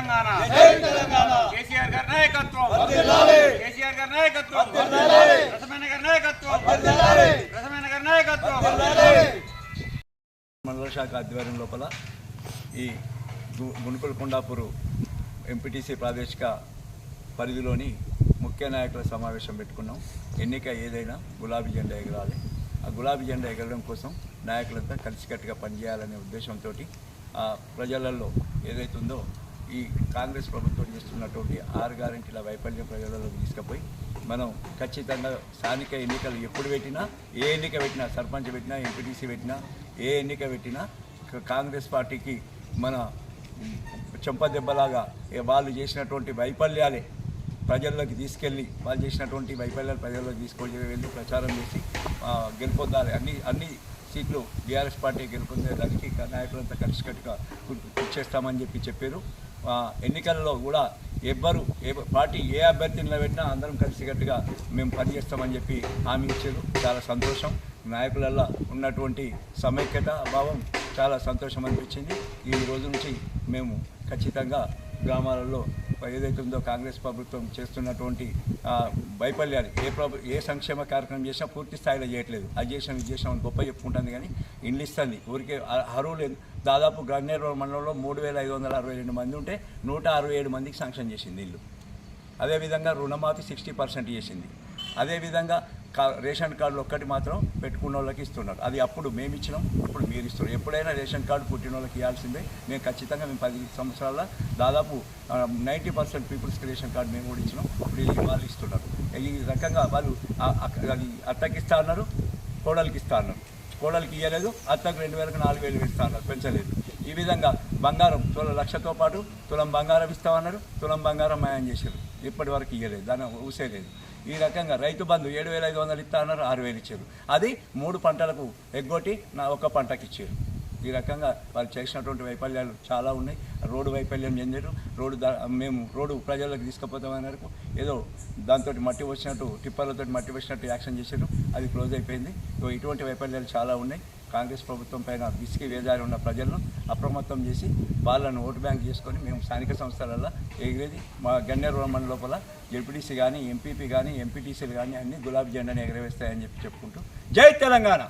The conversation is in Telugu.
తెలంగాణ. కేసీఆర్ గారి నాయకత్వం. కేసీఆర్ గారి నాయకత్వం. రసమైన గారి నాయకత్వం. రసమైన గారి నాయకత్వం. మండల శాఖ ఆధ్వర్యం లోపల ఈ గు- గుణుకుల కొండాపూరు ఎంపీటీసీ ప్రాదేశిక పరిధిలోని ముఖ్య నాయకుల సమావేశం పెట్టుకున్నాం. ఎన్నిక ఏదైనా గులాబీ జెండా ఎగరాలి. ఆ గులాబీ జెండా ఎగరడం కోసం నాయకులంతా కలిసికట్టుగా పనిచేయాలనే ఉద్దేశంతో ఆ ప్రజలలో ఏదైతుందో ఈ కాంగ్రెస్ ప్రభుత్వం చేస్తున్నటువంటి ఆరు గ్యారెంటీల వైఫల్యం ప్రజలలోకి తీసుకుపోయి మనం ఖచ్చితంగా స్థానిక ఎన్నికలు ఎప్పుడు పెట్టినా ఏ ఎన్నిక పెట్టినా సర్పంచ్ పెట్టినా ఎంపీటీసీ పెట్టినా ఏ ఎన్నిక పెట్టినా కాంగ్రెస్ పార్టీకి మన చెంపదెబ్బలాగా వాళ్ళు చేసినటువంటి వైఫల్యాలే ప్రజల్లోకి తీసుకెళ్ళి వాళ్ళు చేసినటువంటి వైఫల్యాలు ప్రజల్లోకి తీసుకొని వెళ్ళి ప్రచారం చేసి గెలుపొందాలి. అన్ని అన్ని సీట్లు బీఆర్ఎస్ పార్టీ గెలుపొందేదానికి నాయకులంతా కలిసికట్టుగా చేస్తామని చెప్పి చెప్పారు. ఎన్నికల్లో కూడా ఎవ్వరు ఏ పార్టీ ఏ అభ్యర్థి నిలబెట్టినా అందరం కలిసికట్టుగా మేము పనిచేస్తామని చెప్పి హామీ ఇచ్చారు. చాలా సంతోషం. నాయకులల్లో ఉన్నటువంటి సమైక్యత భావం చాలా సంతోషం అనిపించింది. ఈ రోజు నుంచి మేము ఖచ్చితంగా గ్రామాలలో ఏదైతే ఉందో కాంగ్రెస్ ప్రభుత్వం చేస్తున్నటువంటి వైఫల్యాలు ఏ ప్రభు ఏ సంక్షేమ కార్యక్రమం చేసినా పూర్తి స్థాయిలో చేయట్లేదు. అది చేసాం ఇది చేసాం అని గొప్ప చెప్పుకుంటుంది కానీ ఇండ్లు ఇస్తుంది ఊరికే అ- అర్హులు దాదాపు గన్నేరు మండలంలో మూడు వేల ఐదు వందల అరవై రెండు మంది ఉంటే నూట అరవై ఏడు మందికి శాంక్షన్ చేసింది ఇల్లు. అదేవిధంగా రుణమాఫీ సిక్స్టీ పర్సెంట్ చేసింది. అదేవిధంగా రేషన్ కార్డులు ఒక్కటి మాత్రం పెట్టుకున్న వాళ్ళకి ఇస్తున్నారు. అది అప్పుడు మేము ఇచ్చినాం ఇప్పుడు మీరు ఇస్తున్నారు. ఎప్పుడైనా రేషన్ కార్డు పుట్టిన వాళ్ళకి ఇవ్వాల్సిందే మేము ఖచ్చితంగా మేము పది సంవత్సరాల దాదాపు నైంటీ పర్సెంట్ పీపుల్స్కి రేషన్ కార్డు మేము కూడా ఇచ్చినాం. ఇప్పుడు వాళ్ళు ఇస్తున్నారు. ఈ రకంగా వాళ్ళు అది అత్తకి ఇస్తా అన్నారు కోడలికి ఇస్తా అన్నారు. కోడలికి ఇవ్వలేదు అత్తకు రెండు వేలకు నాలుగు వేలు ఇస్తా అన్నారు పెంచలేదు. ఈ విధంగా బంగారం తుల లక్షతో పాటు తులం బంగారం ఇస్తామన్నారు తులం బంగారం మాయం చేశారు ఇప్పటి వరకు ఇవ్వలేదు దాని ఊసేయలేదు ఈ రకంగా రైతు బంధు ఏడు వేల ఐదు వందలు ఇస్తా అన్నారు ఆరు వేలు ఇచ్చారు. అది మూడు పంటలకు ఎగ్గొట్టి నా ఒక్క పంటకి ఇచ్చారు. ఈ రకంగా వాళ్ళు చేసినటువంటి వైఫల్యాలు చాలా ఉన్నాయి. రోడ్డు వైఫల్యం చెందారు రోడ్డు మేము రోడ్డు ప్రజలకు వరకు ఏదో దాంతో మట్టి వచ్చినట్టు టిప్పర్లతో మట్టి వచ్చినట్టు యాక్షన్ చేశారు అది క్లోజ్ అయిపోయింది. ఇటువంటి వైఫల్యాలు చాలా ఉన్నాయి. కాంగ్రెస్ ప్రభుత్వం పైన విసిగి వేదారి ఉన్న ప్రజలను అప్రమత్తం చేసి వాళ్ళను ఓటు బ్యాంక్ చేసుకొని మేము స్థానిక సంస్థలలో ఎగిరేది మా గన్నేరు మండలం లోపల జడ్పీటీసీ కానీ ఎంపీపీ కానీ ఎంపీటీసీలు కానీ అన్ని గులాబీ జెండాని ఎగరవేస్తాయని చెప్పి చెప్పుకుంటూ జై తెలంగాణ!